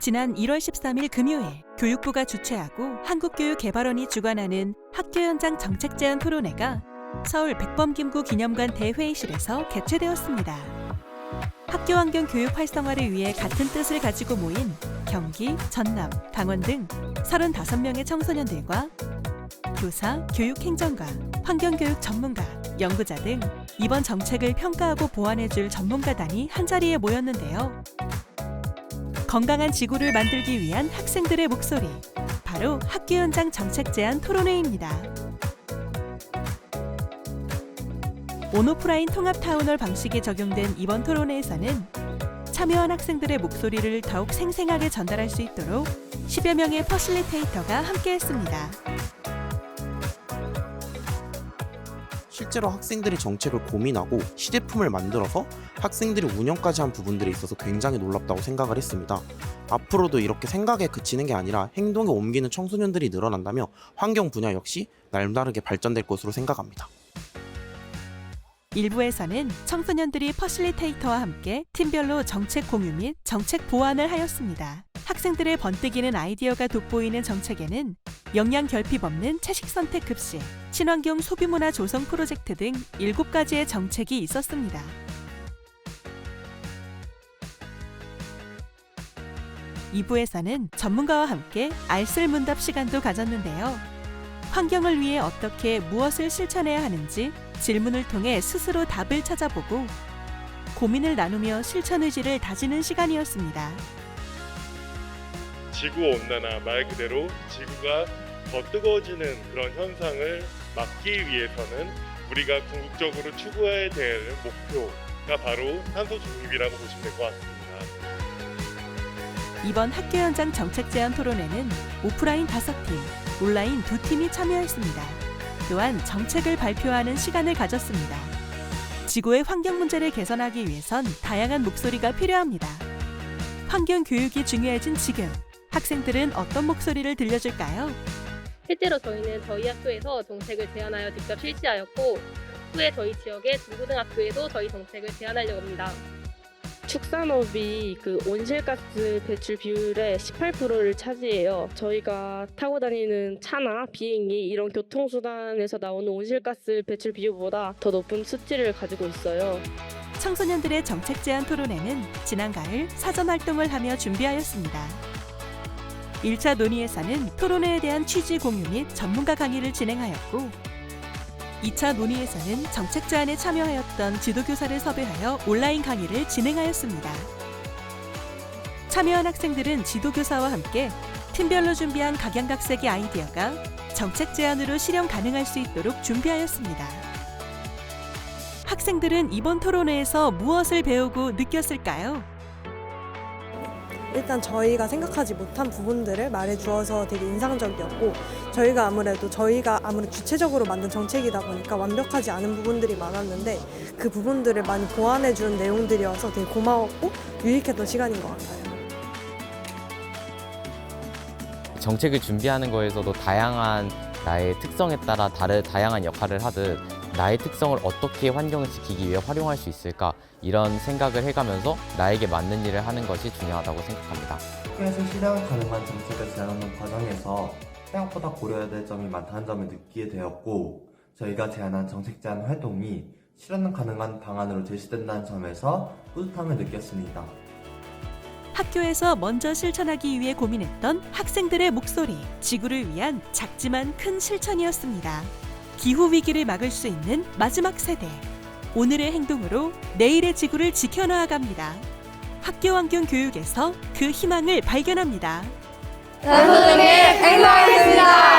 지난 1월 13일 금요일 교육부가 주최하고 한국교육개발원이 주관하는 학교 현장 정책 제안 토론회가 서울 백범김구 기념관 대회의실에서 개최되었습니다. 학교 환경 교육 활성화를 위해 같은 뜻을 가지고 모인 경기, 전남, 강원 등 35명의 청소년들과 교사, 교육행정가, 환경교육 전문가, 연구자 등 이번 정책을 평가하고 보완해줄 전문가단이 한자리에 모였는데요. 건강한 지구를 만들기 위한 학생들의 목소리. 바로 학교 현장 정책 제안 토론회입니다. 온오프라인 통합 타운홀 방식이 적용된 이번 토론회에서는 참여한 학생들의 목소리를 더욱 생생하게 전달할 수 있도록 10여 명의 퍼실리테이터가 함께했습니다. 실제로 학생들이 정책을 고민하고 시제품을 만들어서 학생들이 운영까지 한 부분들에 있어서 굉장히 놀랍다고 생각을 했습니다. 앞으로도 이렇게 생각에 그치는 게 아니라 행동에 옮기는 청소년들이 늘어난다며 환경 분야 역시 남다르게 발전될 것으로 생각합니다. 일부에서는 청소년들이 퍼실리테이터와 함께 팀별로 정책 공유 및 정책 보완을 하였습니다. 학생들의 번뜩이는 아이디어가 돋보이는 정책에는 영양 결핍 없는 채식 선택 급식, 친환경 소비문화 조성 프로젝트 등 7가지의 정책이 있었습니다. 이부에서는 전문가와 함께 알쓸문답 시간도 가졌는데요. 환경을 위해 어떻게 무엇을 실천해야 하는지 질문을 통해 스스로 답을 찾아보고 고민을 나누며 실천 의지를 다지는 시간이었습니다. 지구 온난화 말 그대로 지구가 더 뜨거워지는 그런 현상을 막기 위해서는 우리가 궁극적으로 추구해야 될 목표가 바로 탄소 중립이라고 보시면 될 것 같습니다. 이번 학교 현장 정책 제안 토론회는 오프라인 다섯 팀, 온라인 두 팀이 참여했습니다. 또한 정책을 발표하는 시간을 가졌습니다. 지구의 환경 문제를 개선하기 위해선 다양한 목소리가 필요합니다. 환경 교육이 중요해진 지금 학생들은 어떤 목소리를 들려줄까요? 실제로 저희는 저희 학교에서 정책을 제안하여 직접 실시하였고 후에 저희 지역의 중고등학교에도 저희 정책을 제안하려고 합니다. 축산업이 그 온실가스 배출 비율의 18%를 차지해요. 저희가 타고 다니는 차나 비행기 이런 교통수단에서 나오는 온실가스 배출 비율보다 더 높은 수치를 가지고 있어요. 청소년들의 정책 제안 토론회는 지난 가을 사전 활동을 하며 준비하였습니다. 1차 논의에서는 토론회에 대한 취지 공유 및 전문가 강의를 진행하였고 2차 논의에서는 정책 제안에 참여하였던 지도교사를 섭외하여 온라인 강의를 진행하였습니다. 참여한 학생들은 지도교사와 함께 팀별로 준비한 각양각색의 아이디어가 정책 제안으로 실현 가능할 수 있도록 준비하였습니다. 학생들은 이번 토론회에서 무엇을 배우고 느꼈을까요? 일단 저희가 생각하지 못한 부분들을 말해 주어서 되게 인상적이었고 저희가 아무래도 저희가 아무래도 주체적으로 만든 정책이다 보니까 완벽하지 않은 부분들이 많았는데 그 부분들을 많이 보완해 준 내용들이어서 되게 고마웠고 유익했던 시간인 것 같아요. 정책을 준비하는 거에서도 다양한 나의 특성에 따라 다른 다양한 역할을 하듯 나의 특성을 어떻게 환경을 지키기 위해 활용할 수 있을까 이런 생각을 해가면서 나에게 맞는 일을 하는 것이 중요하다고 생각합니다. 학교에서 실현 가능한 정책을 제안하는 과정에서 생각보다 고려해야 될 점이 많다는 점을 느끼게 되었고 저희가 제안한 정책 제안 활동이 실현 가능한 방안으로 제시된다는 점에서 뿌듯함을 느꼈습니다. 학교에서 먼저 실천하기 위해 고민했던 학생들의 목소리, 지구를 위한 작지만 큰 실천이었습니다. 기후 위기를 막을 수 있는 마지막 세대. 오늘의 행동으로 내일의 지구를 지켜나아갑니다. 학교 환경 교육에서 그 희망을 발견합니다. 전소등에 행동하겠습니다.